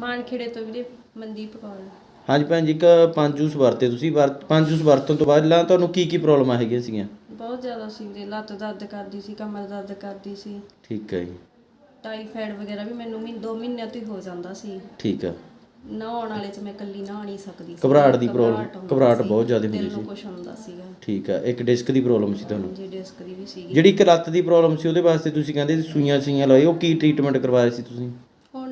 ਮਾਨਖੇੜੇ ਤੋਂ ਵੀਰੇ ਮਨਦੀਪ ਕੌਰ। ਹਾਂਜੀ ਭੈਣ ਜੀ ਇੱਕ ਪੰਜ ਜੂਸ ਵਰਤੇ ਤੁਸੀਂ। ਵਰਤ ਪੰਜ ਜੂਸ ਵਰਤਣ ਤੋਂ ਬਾਅਦ ਲਾਂ ਤੁਹਾਨੂੰ ਕੀ ਕੀ ਪ੍ਰੋਬਲਮ ਹੈਗੀਆਂ ਸੀਗੀਆਂ? ਬਹੁਤ ਜ਼ਿਆਦਾ ਸੀ ਵੀਰੇ ਲੱਤ ਦਰਦ ਕਰਦੀ ਸੀ ਕਮਰ ਦਰਦ ਕਰਦੀ ਸੀ। ਠੀਕ ਹੈ ਜੀ। ਟਾਈਫਾਇਡ ਵਗੈਰਾ ਵੀ ਮੈਨੂੰ ਮਹੀਨੇ ਦੋ ਮਹੀਨਿਆਂ ਤੋਂ ਹੀ ਹੋ ਜਾਂਦਾ ਸੀ। ਠੀਕ ਹੈ। ਨਹਾਉਣ ਵਾਲੇ ਚ ਮੈਂ ਇਕੱਲੀ ਨਹਾ ਨਹੀਂ ਸਕਦੀ ਸੀ। ਘਬਰਾਹਟ ਦੀ ਪ੍ਰੋਬਲਮ ਹੁੰਦੀ ਘਬਰਾਹਟ ਸੀ, ਬਹੁਤ ਜ਼ਿਆਦਾ ਹੁੰਦੀ ਦਿਲ ਨੂੰ ਸੀ। ਕੁਛ ਹੁੰਦਾ ਸੀਗਾ। ਠੀਕ ਹੈ ਇੱਕ ਡਿਸਕ ਦੀ ਪ੍ਰੋਬਲਮ ਸੀ ਤੁਹਾਨੂੰ? ਜੀ ਡਿਸਕ ਦੀ ਵੀ ਸੀਗੀ। ਜਿਹੜੀ ਇੱਕ ਲੱਤ ਦੀ ਪ੍ਰੋਬਲਮ ਸੀ ਉਹਦੇ ਵਾਸਤੇ ਤੁਸੀਂ ਕਹਿੰਦੇ ਸੀ ਸੂਈਆਂ ਸੂਈਆਂ ਲਾਏ ਉਹ ਕੀ ਟ੍ਰੀਟਮੈਂਟ ਕਰਵਾਇਆ ਸੀ ਤੁਸੀਂ?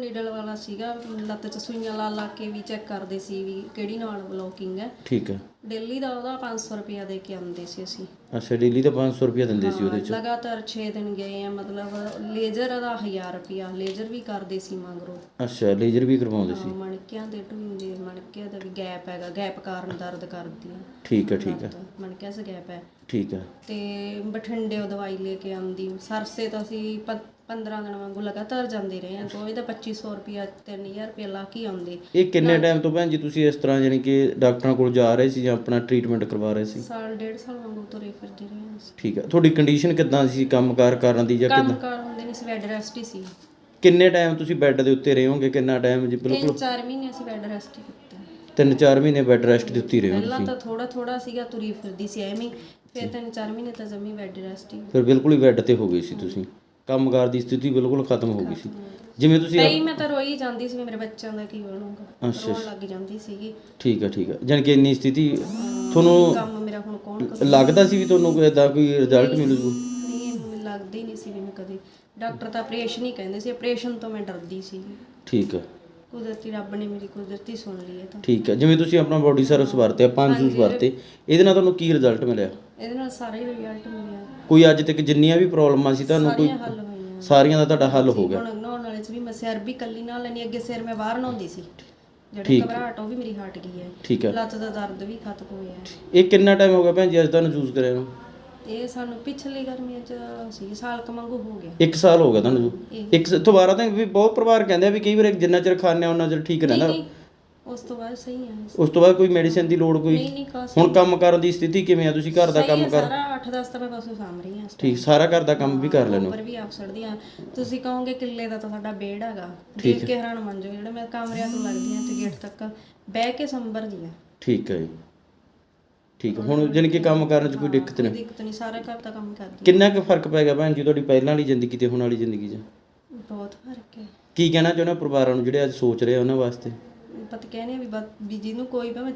ਨੀਡਲ ਵਾਲਾ ਸੀਗਾ ਲੱਤ ਚ ਸੂਈਆਂ ਲਾ ਲਾ ਕੇ ਵੀ ਚੈੱਕ ਕਰਦੇ ਸੀ ਵੀ ਕਿਹੜੀ ਨਾਲ ਬਲੋਕਿੰਗ ਹੈ। ਠੀਕ ਹੈ। ਡੇਲੀ ਦਾ ਉਹਦਾ 500 ਰੁਪਇਆ ਦੇ ਕੇ ਆਉਂਦੇ ਸੀ ਅਸੀਂ। ਅੱਛਾ ਡੇਲੀ ਦਾ 500 ਰੁਪਏ ਦਿੰਦੇ ਸੀ ਉਹਦੇ ਚ। ਲਗਾਤਾਰ 6 ਦਿਨ ਗਏ ਆ ਮਤਲਬ ਲੇਜ਼ਰ ਦਾ 1000 ਰੁਪਇਆ ਲੇਜ਼ਰ ਵੀ ਕਰਦੇ ਸੀ ਮਗਰੋਂ। ਅੱਛਾ ਲੇਜ਼ਰ ਵੀ ਕਰਵਾਉਂਦੇ ਸੀ। ਹਾਂ, ਮਣਕਿਆਂ ਦੇ ਢੂੰਦੇ ਮਣਕਿਆਂ ਦਾ ਵੀ ਗੈਪ ਹੈਗਾ ਗੈਪ ਕਾਰਨ ਦਰਦ ਕਰਦੀ ਆ। ਠੀਕ ਹੈ ਠੀਕ ਹੈ। ਮਣਕਿਆਂ 'ਚ ਗੈਪ ਹੈ। ਠੀਕ ਹੈ। ਤੇ ਬਠਿੰਡੇ ਉਹ ਦਵਾਈ ਲੈ ਕੇ ਆਉਂਦੀ ਸਰਸੇ ਤਾਂ ਅਸੀਂ 15 ਦਿਨ ਵਾਂਗੂ ਲਗਾਤਾਰ ਜਾਂਦੇ ਰਹੇ ਹਾਂ ਕੋਈ ਤਾਂ 2500 ਰੁਪਇਆ 3000 ਰੁਪਇਆ ਲਾ ਕੇ ਆਉਂਦੇ। ਇਹ ਕਿੰਨੇ ਟਾਈਮ ਤੋਂ ਭੈਣ ਜੀ ਤੁਸੀਂ ਇਸ ਤਰ੍ਹਾਂ ਯਾਨੀ ਕਿ ਡਾਕਟਰਾਂ ਕੋਲ ਜਾ ਰਹੇ ਸੀ ਜਾਂ ਆਪਣਾ ਟ੍ਰੀਟਮੈਂਟ ਕਰਵਾ ਰਹੇ ਸੀ? ਸਾਲ ਡੇਢ ਸਾਲ ਵਾਂਗੂ ਤੁਰੇ ਫਿਰਦੇ ਰਹੇ ਅਸੀਂ। ਠੀਕ ਹੈ ਤੁਹਾਡੀ ਕੰਡੀਸ਼ਨ ਕਿੱਦਾਂ ਸੀ? ਕੰਮਕਾਰ ਕਰਨ ਦੀ ਜਾਂ ਕੰਮ ਕਿੱਦਾਂ? ਕਾਰ ਹੁੰਦੇ ਨਹੀਂ ਸੀ ਬੈੱਡ ਰੈਸਟ ਹੀ ਸੀ। ਕਿੰਨੇ ਟਾਈਮ ਤੁਸੀਂ ਬੈੱਡ ਦੇ ਉੱਤੇ ਰਹੇ ਹੋਗੇ? ਕਿੰਨਾ ਟਾਈਮ ਜੀ ਬਿਲਕੁਲ? ਤਿੰਨ ਚਾਰ ਮਹੀਨੇ ਅਸੀਂ ਬੈੱਡ ਰੈਸਟ ਹੀ ਕੀਤਾ। ਤਿੰਨ ਚਾਰ ਮਹੀਨੇ ਬੈੱਡ ਰੈਸਟ ਦੇ ਉੱਤੇ ਹੀ ਰਹੇ ਹੋ ਪਹਿਲਾਂ ਤਾਂ ਥੋੜਾ ਥੋੜਾ ਸੀਗਾ ਤੁਰੀ ਫਿਰਦੀ ਸੀ ਐਵੇਂ ਹੀ। ਫਿਰ ਤਿੰਨ ਚਾਰ ਮਹੀਨੇ ਤਾਂ ਜਮੀ ਬੈੱਡ ਰੈਸਟ ਹੀ। ਫਿਰ ਬਿਲਕੁਲ ਹੀ ਬੈੱਡ ਤੇ ਹੋ ਗਈ ਸੀ ਤੁਸੀਂ। ਕੰਮਕਾਰ ਦੀ ਸਥਿਤੀ ਬਿਲਕੁਲ ਖਤਮ ਹੋ ਗਈ ਸੀ। ਜਿਵੇਂ ਤੁਸੀਂ ਕਈ ਮੈਂ ਤਾਂ ਰੋਈ ਜਾਂਦੀ ਸੀ ਵੀ ਮੇਰੇ ਬੱਚਿਆਂ ਦਾ ਕੀ ਬਣੂਗਾ। ਅੱਛਾ ਰੋਣ ਲੱਗ ਜਾਂਦੀ ਸੀਗੀ। ਠੀਕ ਹੈ ਠੀਕ ਹੈ ਜਾਣੀ ਕਿ ਇੰਨੀ ਸਥਿਤੀ ਤੁਹਾਨੂੰ ਕੰਮ ਮੇਰਾ ਹੁਣ ਕੌਣ ਕਰੂ ਲੱਗਦਾ ਸੀ ਵੀ ਤੁਹਾਨੂੰ ਕੋਈ ਇਦਾਂ ਕੋਈ ਰਿਜ਼ਲਟ ਮਿਲੂਗਾ? ਨਹੀਂ ਮੈਨੂੰ ਲੱਗਦਾ ਹੀ ਨਹੀਂ ਸੀ ਵੀ ਮੈਂ ਕਦੇ। ਡਾਕਟਰ ਤਾਂ ਆਪਰੇਸ਼ਨ ਹੀ ਕਹਿੰਦੇ ਸੀ। ਆਪਰੇਸ਼ਨ ਤੋਂ ਮੈਂ ਡਰਦੀ ਸੀ ਠੀਕ ਹੈ ਕੁਦਰਤੀ ਰੱਬ ਨੇ ਮੇਰੀ ਕੁਦਰਤੀ ਸੁਣ ਲਈ ਇਹ ਤਾਂ। ਠੀਕ ਹੈ ਜਿਵੇਂ ਤੁਸੀਂ ਆਪਣਾ ਬੋਡੀ ਸਰਵਿਸ ਵਰਤੇ ਆ ਪੰਜ ਜੂਸ ਵਰਤੇ ਇਹਦੇ ਨਾਲ ਤੁਹਾਨੂੰ ਕੀ ਰਿਜ਼ਲਟ ਮਿਲਿਆ? ਇਹਦੇ ਨਾਲ ਸਾਰੇ ਰਿਜ਼ਲਟ ਮਿਲਿਆ। ਕੋਈ ਅੱਜ ਤੱਕ ਜਿੰਨੀਆਂ ਵੀ ਪ੍ਰੋਬਲਮਾਂ ਸੀ ਤੁਹਾਨੂੰ ਕੋਈ ਸਾਰੀਆਂ ਹੱਲ ਹੋਈਆਂ। ਸਾਰੀਆਂ ਦਾ ਤੁਹਾਡਾ ਹੱਲ ਹੋ ਗਿਆ। ਹੁਣ ਨਹਾਉਣ ਵਾਲੇ ਚ ਵੀ ਮੈਂ ਸਿਰ ਵੀ ਕੱਲੀ ਨਾਲ ਲੈਣੀ ਅੱਗੇ ਸਿਰ ਮੈਂ ਬਾਹਰ ਨਹਾਉਂਦੀ ਸੀ। ਜਿਹੜੀ ਘਬਰਾਹਟ ਉਹ ਵੀ ਮੇਰੀ ਹਟ ਗਈ ਹੈ। ਠੀਕ ਹੈ। ਲੱਤ ਦਾ ਦਰਦ ਵੀ ਖਤਮ ਹੋਇਆ ਹੈ। ਇਹ ਕਿੰਨਾ ਟਾਈਮ ਹੋ ਗਿਆ ਭੈਣ ਜੀ ਅੱਜ ਤੁਹਾਨੂੰ ਯੂਜ਼ ਕਰਿਆ ਨੂੰ? ਇਹ ਸਾਨੂੰ ਪਿਛਲੀ ਗਰਮੀਆਂ ਚ ਸੀ ਸਾਲ ਕ ਵਾਂਗੂ ਹੋ ਗਿਆ। ਇੱਕ ਸਾਲ ਹੋ ਗਿਆ ਤੁਹਾਨੂੰ ਇੱਕ ਦੁਬਾਰਾ ਤਾਂ ਵੀ ਬਹੁਤ ਪਰਿਵਾਰ ਕਹਿੰਦੇ ਆ ਵੀ ਕਈ ਵਾਰ ਜਿੰਨਾ ਚਿਰ ਖਾਂਦੇ ਆ ਉਹਨਾਂ ਚਿਰ ਠੀਕ ਰਹਿੰਦਾ। ਨਹੀਂ ਉਸ ਤੋਂ ਬਾਅਦ ਸਹੀ ਹੈ ਉਸ ਤੋਂ ਬਾਅਦ ਕੋਈ ਮੈਡੀਸਿਨ ਦੀ ਲੋੜ ਕੋਈ? ਨਹੀਂ ਨਹੀਂ ਕਾਸ ਹੁਣ ਕੰਮ ਕਰਨ ਦੀ ਸਥਿਤੀ ਕਿਵੇਂ ਆ? ਤੁਸੀਂ ਘਰ ਦਾ ਕੰਮ ਕਰ ਸਾਰਾ 8-10 ਤਾਂ ਮੈਂ ਬਸ ਸਾਂਭ ਰਹੀ ਹਾਂ ਠੀਕ ਸਾਰਾ ਘਰ ਦਾ ਕੰਮ ਵੀ ਕਰ ਲੈਣੋ ਉੱਪਰ ਵੀ ਆਪ ਸੜਦੀ ਆ। ਤੁਸੀਂ ਕਹੋਗੇ ਕਿੱਲੇ ਦਾ ਤਾਂ ਸਾਡਾ ਬੇੜ ਹੈਗਾ। ਦੇਖ ਕੇ ਹੈਰਾਨ ਬਣ ਜਾਓਗੇ ਜਿਹੜੇ ਮੈਂ ਕਮਰਿਆਂ ਤੋਂ ਲੱਗਦੀ ਆ ਤੇ ਗੇਟ ਤੱਕ ਬਹਿ ਕੇ ਸੰਭਰਦੀ ਆ। ਠੀਕ ਹੈ ਜੀ। ਠੀਕ ਹੈ ਹੁਣ ਜਾਣੀ ਕਿ ਕੰਮ ਕਰਨ 'ਚ ਕੋਈ ਦਿੱਕਤ ਨਹੀਂ। ਦਿੱਕਤ ਨਹੀਂ ਸਾਰਾ ਘਰ ਦਾ ਕੰਮ ਕਰਦੀ ਕਿੰਨਾ ਕੁ ਫ਼ਰਕ ਪੈ ਗਿਆ ਭੈਣ ਜੀ ਤੁਹਾਡੀ ਪਹਿਲਾਂ ਵਾਲੀ ਜ਼ਿੰਦਗੀ ਤੇ ਹੁਣ ਵਾਲੀ ਜ਼ਿੰਦਗੀ 'ਚ। ਬਹੁਤ ਫ਼ਰਕ ਹੈ। ਕੀ ਕਹਿਣਾ ਚਾਹੁੰਦੇ ਹੋ ਪਰਿਵਾਰਾਂ ਨੂੰ ਜਿਹੜੇ ਅੱਜ ਸੋਚ ਰਹੇ ਆ ਉਹਨਾਂ ਵਾਸਤੇ? ਪਤ ਕਹਿੰਦੇ ਆ ਵੀ ਬਸ- ਵੀ ਜਿਹਨੂੰ ਕੋਈ ਭਾਵੇਂ